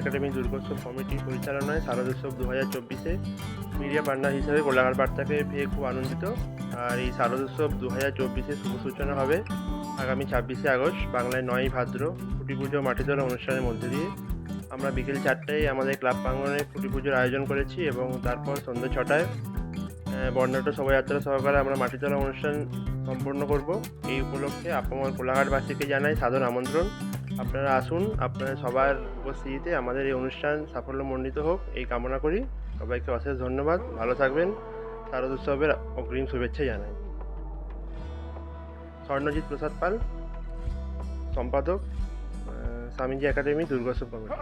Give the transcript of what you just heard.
Academy দুর্গোৎসব কমিটির পরিচালনায় শারদোৎসব দু হাজার চব্বিশে মিডিয়া পার্টনার হিসেবে কোলাঘাট বার্তাকে পেয়ে খুব আনন্দিত। আর এই শারদোৎসব দু হাজার চব্বিশে শুভ সূচনা হবে আগামী ছাব্বিশে আগস্ট, বাংলায় নয় ভাদ্র, খুঁটি পুজো মাটি তোলা অনুষ্ঠানের মধ্যে দিয়ে। আমরা বিকেল চারটায় আমাদের ক্লাব প্রাঙ্গনে খুঁটি পুজোর আয়োজন করেছি এবং তারপর সন্ধ্যে ছটায় বর্ণাঢ্য শোভাযাত্রা সহকারে আমরা মাটি তোলা অনুষ্ঠান সম্পন্ন করব। এই উপলক্ষে আপামর কোলাঘাটবাসীকে জানাই সাধারণ আমন্ত্রণ। আপনারা আসুন, আপনারা সবার উপস্থিতিতে আমাদের এই অনুষ্ঠান সাফল্য মণ্ডিত হোক, এই কামনা করি। সবাইকে অশেষ ধন্যবাদ। ভালো থাকবেন। শারদ উৎসবের অগ্রিম শুভেচ্ছা জানাই। স্বর্ণজিৎ প্রসাদ পাল, সম্পাদক স্বামীজি একাডেমি দুর্গোৎসব কমিটি